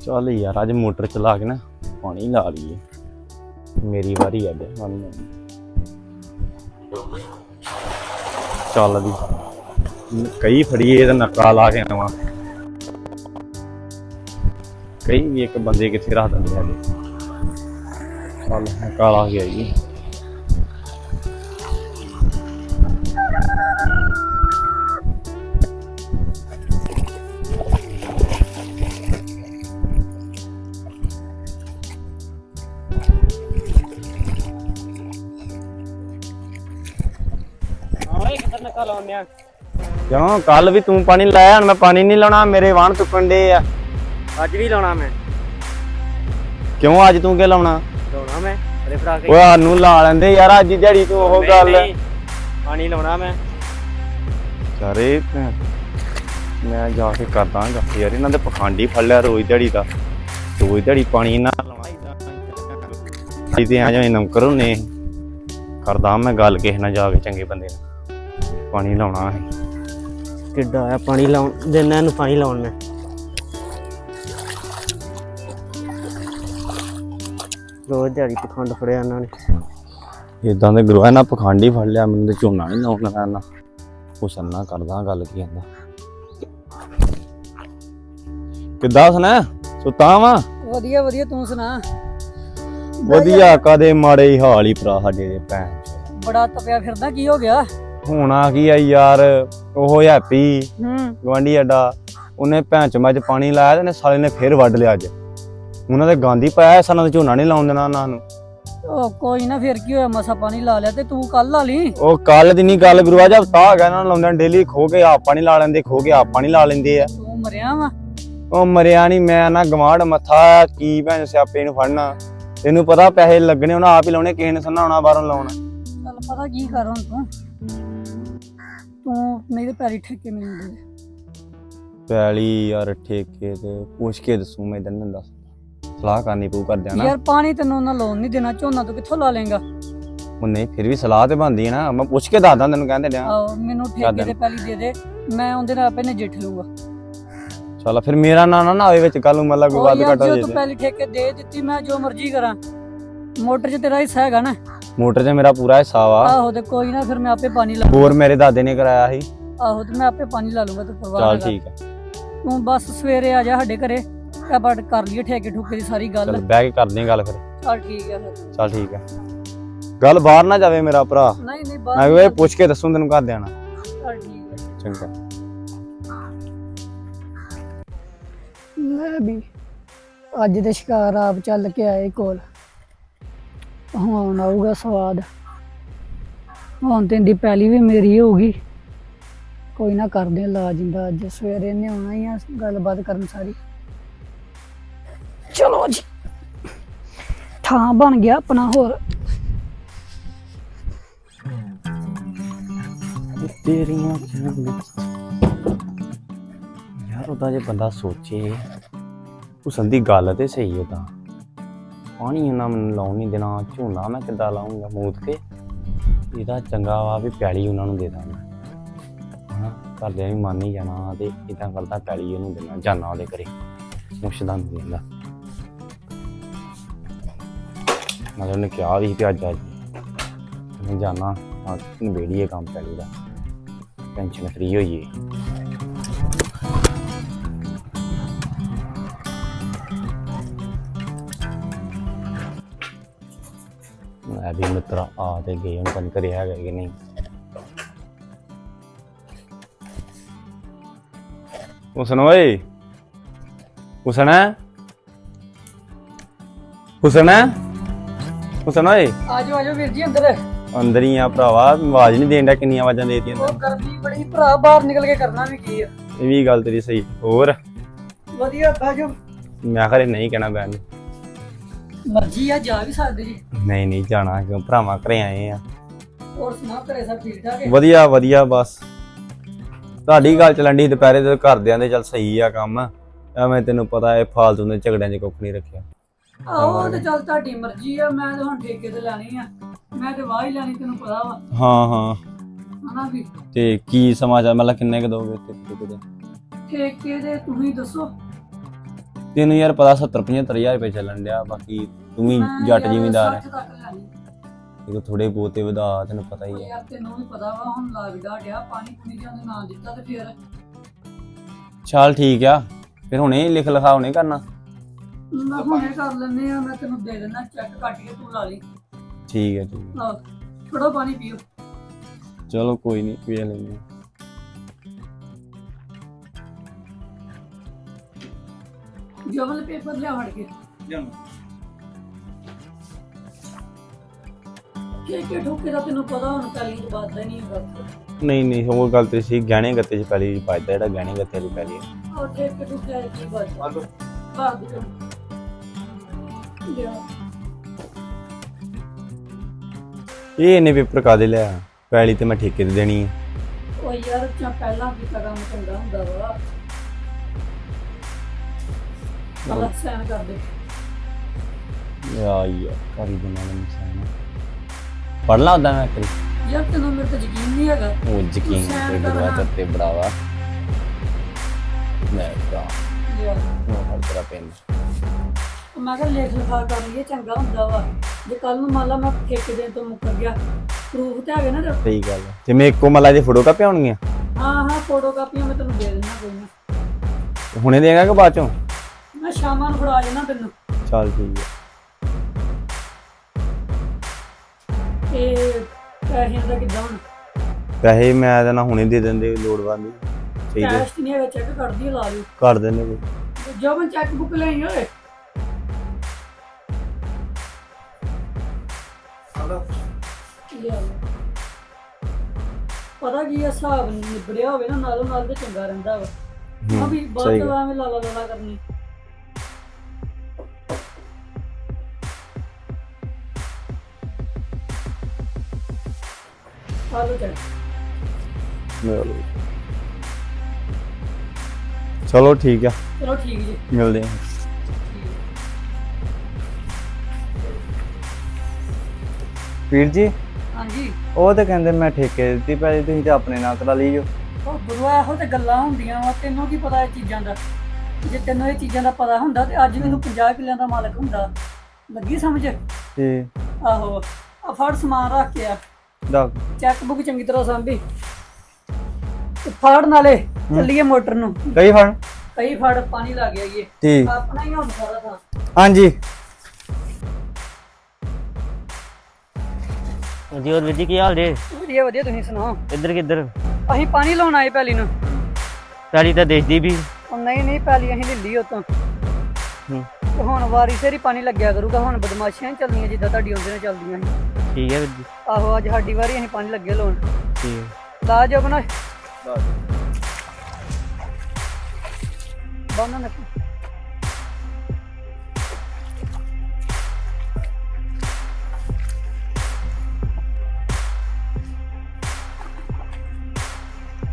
ਚੱਲ ਯਾਰ, ਅੱਜ ਮੋਟਰ ਚਲਾ ਕੇ ਨਾ ਪਾਣੀ ਲਾ ਲਈਏ। ਮੇਰੀ ਵਾਰੀ ਅੱਜ ਪਾਣੀ ਲਾਉਣ ਚੱਲ ਵੀ। ਕਈ ਫੜੀਏ ਇਹਦਾ ਨੱਕਾ ਲਾ ਕੇ ਆਵਾਂ। ਕਈ ਵੀ ਇੱਕ ਬੰਦੇ ਕਿੱਥੇ ਰੱਖ ਦਿੰਦੇ ਆ ਚੱਲ, ਨੱਕਾ ਲਾ ਕੇ ਆਈਏ। ਲਾਉਂਦੇ ਆ। ਕਿਉਂ? ਕੱਲ ਵੀ ਤੂੰ ਪਾਣੀ ਲਾਇਆ ਹੁਣ ਮੈਂ ਪਾਣੀ ਨਹੀਂ ਲਾਉਣਾ ਮੇਰੇ ਵਾਹਣ ਚੁੱਕਣ ਦੇ ਆ। ਅੱਜ ਵੀ ਲਾਉਣਾ ਮੈਂ। ਕਿਉਂ ਅੱਜ ਤੂੰ ਕੀ ਲਾਉਣਾ? ਲਾਉਣਾ ਮੈਂ ਅਰੇ ਭਰਾ ਕੇ। ਓਏ ਸਾਨੂੰ ਲਾ ਲੈਂਦੇ ਯਾਰ ਅੱਜ ਦਿਹਾੜੀ ਤੂੰ ਉਹ ਨਹੀਂ, ਗੱਲ। ਨਹੀਂ, ਪਾਣੀ ਲਾਉਣਾ ਮੈਂ। ਜਾ ਕੇ ਕਰਦਾ ਗੱਲ ਯਾਰ ਇਹਨਾਂ ਦੇ ਪਖੰਡੀ ਫੜ ਲਿਆ ਰੋਜ਼ ਦਿਹਾੜੀ ਦਾ। ਰੋਜ਼ ਦਿਹਾੜੀ ਪਾਣੀ ਨਾ ਲਾਉਣਾ। ਇਦਾਂ ਤੇ ਆ ਜਾਵੇਂ ਨੌਕਰ ਹੁੰਨੇ। ਕਰਦਾ ਮੈਂ ਗੱਲ ਕਿਸੇ ਨਾਲ ਜਾ ਕੇ ਚੰਗੇ ਬੰਦੇ ਨਾਲ। ਪਾਣੀ ਲਾਉਣਾ ਹੈ। ਕਿੱਡਾ ਆ ਪਾਣੀ ਲਾਉਣ ਦੇਣਾ ਇਹਨੂੰ ਪਾਣੀ ਲਾਉਣ ਨੇ ਰੋਜ਼ ਦਿਹਾੜੀ ਪਖੰਡ ਫੜਿਆ ਇਹਨਾਂ ਨੇ। ਇਦਾਂ ਦੇ ਗੁਰੂਆ ਨਾ ਪਖੰਡੀ ਫੜ ਲਿਆ ਮੈਨੂੰ ਤੇ ਝੋਨਾ ਨਹੀਂ ਲਾਉਣਾ ਕਰਨਾ ਹੁਸਨ ਕਰਦਾ ਗੱਲ ਕੀ ਕਹਿੰਦਾ ਕਿੱਦਾਂ ਸੁਣਾ? ਸੁੱਤਾ ਵਾ? ਵਧੀਆ ਵਧੀਆ ਤੂੰ ਸੁਣਾ? ਵਧੀਆ ਕਦੇ ਮਾੜੇ ਹੀ ਹਾਲ ਹੀ ਭਰਾ ਸਾਡੇ ਦੇ ਭੈਣ। ਬੜਾ ਤਪਿਆ ਫਿਰਦਾ ਕੀ ਹੋ ਗਿਆ? ਹੋਣਾ ਕੀ ਆ ਯਾਰ ਉਹ ਹੈਪੀ ਹੂੰ। ਗਵਾਂਢੀ ਅੱਡਾ। ਉਹਨੇ ਭੈਣ ਚ ਮੱਝ ਪਾਣੀ ਲਾਇਆ ਤੇ ਨੇ ਸਾਲੇ ਨੇ ਫੇਰ ਵੱਢ ਲਿਆ ਅੱਜ। ਉਹਨਾਂ ਦੇ ਗਾਂਧੀ ਪਾਇਆ ਸਾਲਾਂ ਦਾ ਝੋਨਾ ਨਹੀਂ ਲਾਉਣ ਦੇਣਾ ਉਹਨਾਂ ਨੂੰ। ਉਹ ਕੋਈ ਨਾ ਫਿਰ ਕੀ ਹੋਇਆ? ਮਸਾ ਪਾਣੀ ਲਾ ਲਿਆ ਤੇ ਤੂੰ ਕੱਲ ਲਾ ਲਈ। ਉਹ ਕੱਲ ਦੀ ਨਹੀਂ ਗੱਲ ਗੁਰੂਆ ਜਦ ਹਫਤਾ ਹੋ ਗਿਆ ਇਹਨਾਂ ਨੂੰ ਲਾਉਂਦੇ ਡੇਲੀ ਖੋ ਕੇ ਆਪ ਪਾਣੀ ਲਾ ਲੈਂਦੇ ਖੋ ਕੇ ਆਪ ਪਾਣੀ ਲਾ ਲੈਂਦੇ ਆ। ਤੂੰ ਮਰਿਆ ਵਾ? ਉਹ ਮਰਿਆ ਨਹੀਂ ਮੈਂ ਨਾ ਗਵਾਂਢ ਮੱਥਾ ਕੀ ਭੈਣ ਸਿਆਪੇ ਨੂੰ ਫੜਨਾ। ਤੈਨੂੰ ਪਤਾ ਪੈਸੇ ਲੱਗਣੇ ਉਹਨਾਂ ਆਪ ਹੀ ਲਾਉਣੇ ਕਿਸੇ ਨੇ ਸੰਨਾ ਆਉਣਾ ਬਾਹਰੋਂ ਲਾਉਣਾ। ਚੱਲ ਪਤਾ ਕੀ ਕਰ ਹੁਣ ਤੂੰ। ਤੂੰ ਨਹੀਂ ਤੇ ਪੈਰੀ ਠੇਕੇ ਮੈਨੂੰ ਦੇ ਦੇ। ਪੈਲੀ ਯਾਰ ਠੇਕੇ ਤੇ ਪੁੱਛ ਕੇ ਦੱਸੂ ਮੈਂ ਤੈਨੂੰ ਦੱਸ ਸਲਾਹ ਕਰਨੀ ਪਊ ਕਰ ਦੇਣਾ ਯਾਰ ਪਾਣੀ ਤੈਨੂੰ ਉਹਨਾਂ ਲਾਉਣ ਨਹੀਂ ਦੇਣਾ ਝੋਨਾ ਤੂੰ ਕਿੱਥੋਂ ਲਾ ਲੇਗਾ ਉਹ ਨਹੀਂ ਫਿਰ ਵੀ ਸਲਾਹ ਤੇ ਬਣਦੀ ਹੈ ਨਾ। ਮੈਂ ਪੁੱਛ ਕੇ ਦੱਸਦਾ ਤੈਨੂੰ ਕਹਿੰਦੇ ਡਿਆ ਆਹੋ ਮੈਨੂੰ ਠੇਕੇ। ਤੇ ਪੈਲੀ ਦੇ ਦੇ ਮੈਂ ਉਹਦੇ ਨਾਲ ਆਪੇ ਨਜਿੱਠ ਲੂੰਗਾ ਚੱਲ ਫਿਰ ਮੇਰਾ ਨਾਂ ਨਾ ਨਾ ਵਿੱਚ ਕੱਲ ਨੂੰ ਮਤਲਬ ਕੋਈ ਉਹ ਵੱਧ ਯਾਰ ਘੱਟ ਜੋ ਜੇ ਤੂੰ। ਪੈਲੀ ਠੇਕੇ ਦੇ ਦਿੱਤੀ ਮੈਂ ਜੋ ਮਰਜ਼ੀ ਕਰਾਂ। ਮੋਟਰ 'ਚ ਤੇਰਾ ਹਿੱਸਾ ਹੈਗਾ ਨਾ। ਮੋਟਰ 'ਚ ਮੇਰਾ ਪੂਰਾ ਹਿੱਸਾ ਵਾ। ਆਹੋ ਤੇ ਕੋਈ ਨਾ ਫਿਰ ਮੈਂ ਆਪੇ ਪਾਣੀ ਲਾ ਬੋਰ ਮੇਰੇ ਦਾਦੇ ਨੇ ਕਰਾਇਆ ਸੀ। ਆਹੋ ਤੇ ਮੈਂ ਆਪੇ ਪਾਣੀ ਲਾ ਲੂੰਗਾ ਤੂੰ ਪਰਵਾਹ ਚੱਲ ਨਾ ਕਰ। ਠੀਕ ਹੈ ਤੂੰ ਬਸ ਸਵੇਰੇ ਆ ਜਾ ਸਾਡੇ ਘਰੇ। ਆਪਾਂ ਕਰ ਲਈਏ ਠੇਕੇ ਠੁਕੇ ਦੀ ਸਾਰੀ ਗੱਲ। ਚੱਲ ਬਹਿ ਕੇ ਕਰਦੇ ਹਾਂ ਗੱਲ ਫਿਰ। ਚੱਲ ਠੀਕ ਹੈ ਫਿਰ। ਚੱਲ ਠੀਕ ਹੈ ਗੱਲ ਬਾਹਰ ਨਾ ਜਾਵੇ ਮੇਰਾ ਭਰਾ। ਨਹੀਂ ਨਹੀਂ ਮੈਂ ਇਹ ਪੁੱਛ ਕੇ ਦੱਸੂ ਤੈਨੂੰ ਘਰ ਦੇਣਾ ਚੱਲ ਠੀਕ ਹੈ ਚੰਗਾ। ਲੈ ਵੀ ਅੱਜ ਦੇ ਸ਼ਿਕਾਰ ਆਪ ਚੱਲ ਕੇ ਆਏ ਕੋਲ। ਹੁਣ ਆਊਗਾ ਸਵਾਦ। ਹੁਣ ਤੇ ਦੀ ਪਹਿਲੀ ਵੀ ਮੇਰੀ ਹੋਊਗੀ। ਕੋਈ ਨਾ ਕਰਦੇ ਲਾ ਜਿੰਦਾ ਅੱਜ। ਸਵੇਰੇ ਨੇ ਆਉਣਾ ਹੀ ਆ, ਗੱਲਬਾਤ ਕਰਨ ਸਾਰੀ। ਚਲੋ ਜੀ। ਥਾਂ ਬਣ ਗਿਆ ਆਪਣਾ ਹੋਰ। ਤੇਰੀਆਂ ਯਾਰ ਉਹਦਾ ਜੇ ਬੰਦਾ ਸੋਚੇ ਉਸ ਸੰਦੀ ਗੱਲ ਤੇ ਸਹੀ ਹੈ ਤਾਂ ਪਾਣੀ ਉਹਨਾਂ ਮੈਨੂੰ ਲਾਉਣ ਨਹੀਂ ਦੇਣਾ, ਝੋਨਾ ਮੈਂ ਕਿੱਦਾਂ ਲਾਉਂਗਾ ਮੂਤ ਕੇ। ਇਹਦਾ ਚੰਗਾ ਵਾ ਵੀ ਪੈਲੀ ਉਹਨਾਂ ਨੂੰ ਦੇ ਦਾਂਗਾ ਹਾਂ ਘਰਦਿਆਂ ਵੀ ਮੰਨ ਹੀ ਜਾਣਾ ਤੇ ਇਦਾਂ ਕਰਦਾ ਪੈਲੀ ਉਹਨੂੰ ਦੇਣਾ, ਜਾਨਾ ਉਹਦੇ ਘਰੇ। ਮੁਸ਼ਦਾ ਨਹੀਂ ਦਿੰਦਾ। ਮਤਲਬ ਉਹਨੇ ਕਿਹਾ ਵੀ ਸੀ ਕਿ ਅੱਜ ਅੱਜ। ਮੈਂ ਜਾਣਾ ਆ ਨਵੇੜੀਏ ਕੰਮ ਪੈਲੀ ਦਾ। ਟੈਨਸ਼ਨ ਫ੍ਰੀ ਹੋਈਏ। ਮੈਂ ਵੀ ਮਿੱਤਰਾ ਆ ਤੇ ਗਏ ਹੁਣ ਪਨ ਕਰਿਆ ਹੈਗਾ ਕਿ ਨਹੀਂ? ਹੁਸਨ ਓਏ। ਹੁਸਨ ਹੁਸਨ ਹੁਸਨ ਓਏ। ਆਜੋ ਆਜੋ ਵੀਰ ਜੀ ਅੰਦਰ। ਅੰਦਰ ਹੀ ਆ ਭਰਾਵਾ ਆਵਾਜ਼ ਨਹੀਂ ਦੇਣ ਡਿਆ ਕਿੰਨੀਆਂ ਆਵਾਜ਼ਾਂ ਦੇਤੀਆਂ ਉਹ ਗਰਮੀ ਬੜੀ ਭਰਾ ਬਾਹਰ ਨਿਕਲ ਕੇ ਕਰਨਾ ਵੀ ਕੀ ਆ। ਇਹ ਵੀ ਗੱਲ ਤੇਰੀ ਸਹੀ ਹੋਰ? ਵਧੀਆ ਬਾਜੋ ਮੈਂ ਖਰੇ ਨਹੀਂ ਕਹਿਣਾ ਬੈਨ ਮਰਜ਼ੀ ਆ ਜਾ ਵੀ ਸਕਦੇ ਜੀ। ਨਹੀਂ ਨਹੀਂ ਜਾਣਾ ਕਿਉਂ? ਭਰਾਵਾਂ ਘਰੇ ਆਏ ਆ। ਹੋਰ ਸੁਣਾ ਘਰੇ ਸਭ ਠੀਕ ਠਾਕ ਹੈ? ਵਧੀਆ ਵਧੀਆ ਬਸ। ਤੁਹਾਡੀ ਗੱਲ ਚੱਲਣ ਦੀ ਦੁਪਹਿਰੇ ਤੇ ਘਰਦਿਆਂ ਦੇ ਚੱਲ ਸਹੀ ਆ ਕੰਮ। ਐਵੇਂ ਤੈਨੂੰ ਪਤਾ ਇਹ ਫਾਲਤੂ ਦੇ ਝਗੜਿਆਂ 'ਚ ਕੁੱਖ ਨਹੀਂ ਰੱਖਿਆ। ਆਹੋ ਉਹ ਤੇ ਚੱਲ ਤੁਹਾਡੀ ਮਰਜ਼ੀ ਆ ਮੈਂ ਤਾਂ ਹੁਣ ਠੇਕੇ ਤੇ ਲੈਣੀ ਆ। ਮੈਂ ਤੇ ਵਾਹ ਹੀ ਲੈਣੀ ਤੈਨੂੰ ਪਤਾ ਵਾ। ਹਾਂ ਹਾਂ। ਹਨਾ ਵੀ? ਤੇ ਕੀ ਸਮਾਚਾਰ? ਮਤਲਬ ਕਿੰਨੇ ਕ ਦੋਗੇ ਠੇਕੇ ਦੇ ਤੁਸੀਂ ਦੱਸੋ। ਤੈਨੂੰ ਯਾਰ ਪਤਾ 70 75000 ਰੁਪਏ ਚੱਲਣ ਡਿਆ ਬਾਕੀ ਤੂੰ ਵੀ ਜੱਟ ਜ਼ਿਮੀਂਦਾਰ ਹੈ। ਇਹ ਥੋੜੇ ਬਹੁਤੇ ਵਧਾ ਤੈਨੂੰ ਪਤਾ ਹੀ ਹੈ। ਯਾਰ ਤੈਨੂੰ ਵੀ ਪਤਾ ਵਾ ਹੁਣ ਲੱਗਦਾ ਡਿਆ ਪਾਣੀ ਪੂਣੀ ਜਾਂਦੇ ਨਾ ਦਿੱਤਾ ਤੇ ਫਿਰ। ਚੱਲ ਠੀਕ ਆ ਫਿਰ ਹੁਣੇ ਲਿਖ ਲਿਖਾ ਹੁਣੇ ਕਰਨਾ। ਮੈਂ ਹੁਣੇ ਕਰ ਲੈਨੇ ਆ ਮੈਂ ਤੈਨੂੰ ਦੇ ਦੇਣਾ ਚੈੱਕ ਕੱਟ ਕੇ ਤੂੰ ਲਾ ਲਈ। ਠੀਕ ਹੈ ਠੀਕ ਹੈ। ਆਹ, ਥੋੜਾ ਪਾਣੀ ਪੀਓ। ਚਲੋ ਕੋਈ ਨਹੀਂ ਪੀ ਲੈਂਦੇ ਹਾਂ। ਜਮਲ ਪੇਪਰ ਲਿਆ ਫੜ ਕੇ। ਕਿ ਕਿ ਠੋਕੇ ਦਾ ਤੈਨੂੰ ਪਤਾ ਹੁਣ ਕਾਲੀ ਦੀ ਬਾਤ ਦਾ ਨਹੀਂ ਹੈਗਾ। ਨਹੀਂ ਨਹੀਂ ਉਹ ਗੱਲ ਤੇ ਸੀ ਗਹਿਣੇ ਗੱਤੇ ਚ ਪਹਿਲੀ ਪਾਇਦਾ ਜਿਹੜਾ ਗਹਿਣੇ ਗੱਤੇ ਵਾਲੀ ਪਹਿਲੀ ਹੈ। ਔਰ ਠੇਕ ਕੇ ਠੋਕੇ ਦੀ ਬਾਤ ਬਾਤ ਦੀ। ਲਿਆ। ਇਹ ਇਹਨੇ ਪੇਪਰ ਕਾਦੇ ਲਿਆ? ਪਹਿਲੀ ਤੇ ਮੈਂ ਠੇਕੇ ਤੇ ਦੇਣੀ ਹੈ ਉਹ ਯਾਰ ਚਾ ਪਹਿਲਾਂ ਕੀਤਾ ਕੰਮ ਚੰਗਾ ਹੁੰਦਾ ਵਾ। ਅਲੱਗ ਸੈਨ ਕਰ ਦੇ। ਯਾ ਯਾ ਕਰੀ ਦਿਨਾ ਮੈਨੂੰ ਸਾਨਾ ਪੜ ਲਾ ਉਦਾਂ ਮੈਂ ਕਰੀ ਯਾਰ ਤੈਨੂੰ ਮੇਰੇ ਤੇ ਯਕੀਨ ਨਹੀਂ ਹੈਗਾ। ਉਹ ਯਕੀਨ ਤੂੰ ਤੇ sign ਕਰ ਬੜਾ ਹਾਂ। ਚੱਤੇ ਬੜਾਵਾ। ਮੈਂ ਕਾ ਲਿਆ ਉਹ ਹਰ ਤਰ੍ਹਾਂ ਪੈਨ ਮੈਂ ਕਿਹਾ ਲੇਖ ਲਿਖਾ ਕਰ ਲਈਏ ਚੰਗਾ ਹੁੰਦਾ ਵਾ। ਜੇ ਕੱਲ ਨੂੰ ਮੰਨ ਲਾ ਮੈਂ ਠੇਕੇ ਦੇਣ ਤੋਂ ਮੁੱਕਰ ਗਿਆ ਪ੍ਰੂਫ ਤੇ ਹੈਗੇ ਨਾ ਤੇਰੇ ਸਹੀ ਗੱਲ ਹੈ ਤੇ ਮੇਰੇ ਕੋ ਮਲਾ ਦੀ ਫੋਟੋ ਕਾਪੀ ਆਉਣਗੀਆਂ ਹਾਂ ਹਾਂ ਫੋਟੋ ਕਾਪੀਆਂ ਮੈਂ ਤੈਨੂੰ ਦੇ ਦਿੰਦਾ ਕੋਈ ਨਾ। ਹੁਣੇ ਦੇਗਾ ਕਿ ਬਾਅਦ ਚੋਂ? ਸ਼ਾਮਾਂ ਨੂੰ ਫੜਾ ਜਾਣਾ ਤੈਨੂੰ। ਚੱਲ ਠੀਕ ਹੈ ਤੇ ਪੈਸਿਆਂ ਦਾ ਕਿੱਦਾਂ ਹੁਣ? ਪੈਸੇ ਮੈਂ ਤਾਂ ਨਾ ਹੁਣੇ ਦੇ ਦਿੰਦੇ ਲੋੜਵੰਦ ਚਾਹੀਦੇ ਕੈਸ਼ ਨਹੀਂ ਹੈਗਾ ਚੈੱਕ ਕਰਦੀ ਲਾ ਲਿਓ ਕਰ ਦਿੰਦੇ ਕੋਈ ਜੋ ਮੈਂ ਚੈੱਕ ਬੁੱਕ ਲਈ ਓਏ। ਲਿਆ। ਪਤਾ ਕੀ ਆ, ਹਿਸਾਬ ਨਿਬੜਿਆ ਹੋਵੇ ਨਾ ਨਾਲੋਂ ਨਾਲ ਤੇ ਚੰਗਾ ਰਹਿੰਦਾ ਵਾ। ਹਾਂ ਵੀ ਬਾਅਦ ਸਹੀ ਚ ਗੱਲ। ਐਵੇਂ ਲਾਲਾ ਲਾਲਾ ਕਰਨੀ। ਆਲੋ ਚੱਲ ਠੀਕ ਆ ਚਲੋ ਠੀਕ ਜੀ ਮਿਲਦੇ ਆ ਵੀਰ ਜੀ ਹਾਂਜੀ ਉਹ ਤਾਂ ਕਹਿੰਦੇ ਮੈਂ ਠੇਕੇ ਦਿੱਤੀ ਪੈਸੇ ਤੁਸੀਂ ਤੇ ਆਪਣੇ ਨਾਲ ਕਰਾ ਲਈਓ ਉਹ ਗੁਰੂਆ ਇਹੋ ਤੇ ਗੱਲਾਂ ਹੁੰਦੀਆਂ ਵਾ ਤੈਨੂੰ ਕੀ ਪਤਾ ਇਹ ਚੀਜ਼ਾਂ ਦਾ ਜੇ ਤੈਨੂੰ ਇਹ ਚੀਜ਼ਾਂ ਦਾ ਪਤਾ ਹੁੰਦਾ ਤੇ ਅੱਜ ਮੈਨੂੰ 50 ਕਿੱਲਿਆਂ ਦਾ ਮਾਲਕ ਹੁੰਦਾ। ਲੱਗੀ ਸਮਝ? ਤੇ ਆਹੋ। ਆ ਫੜ ਸਮਾਨ ਰੱਖ ਕੇ ਆ। ਦਾ। ਚੈੱਕ ਬੁੱਕ ਚੰਗੀ ਤਰ੍ਹਾਂ ਸਾਂਭੀ। ਤੇ ਫੜ ਨਾਲੇ ਚੱਲੀਏ ਮੋਟਰ ਨੂੰ। ਕਈ ਫੜ। ਕਈ ਫੜ ਪਾਣੀ ਲੱਗ ਗਿਆ ਇਹ ਠੀਕ। ਆਪਣਾ ਹੀ ਹੁਣ ਸਾਰਾ ਥਾਂ। ਹਾਂਜੀ। ਜੀ ਹੋਰ ਵੀਰ ਜੀ ਕੀ ਹਾਲ ਜੇ? ਵਧੀਆ ਵਧੀਆ ਤੁਸੀਂ ਸੁਣਾਓ? ਇੱਧਰ ਕਿੱਧਰ? ਅਸੀਂ ਪਾਣੀ ਲਾਉਣ ਆਏ ਪੈਲੀ ਨੂੰ। ਪੈਲੀ ਤਾਂ ਦੇਖਦੀ ਵੀ। ਉਹ ਨਹੀਂ ਨਹੀਂ ਪੈਲੀ ਅਸੀਂ ਲਿੱਲੀ ਉਤੋਂ ਹੂੰ। ਤੇ ਹੁਣ ਵਾਰੀ ਸੇਰੀ ਪਾਣੀ ਲੱਗਿਆ ਕਰੂਗਾ ਹੁਣ ਬਦਮਾਸ਼ੀਆਂ ਨੀ ਚੱਲਣੀਆਂ ਜਿੱਦਾਂ ਤੁਹਾਡੀ ਉਹਦੇ ਨਾਲ ਚੱਲਦੀਆਂ ਸੀ। ਠੀਕ ਹੈ ਵੀਰ ਜੀ। ਆਹੋ ਅੱਜ ਸਾਡੀ ਵਾਰੀ ਅਸੀਂ ਪਾਣੀ ਲੱਗੇ ਲਾਉਣ। ਠੀਕ ਹੈ। ਲਾ ਜੋ ਬਣਾ ਬੰਨ ਨਾ।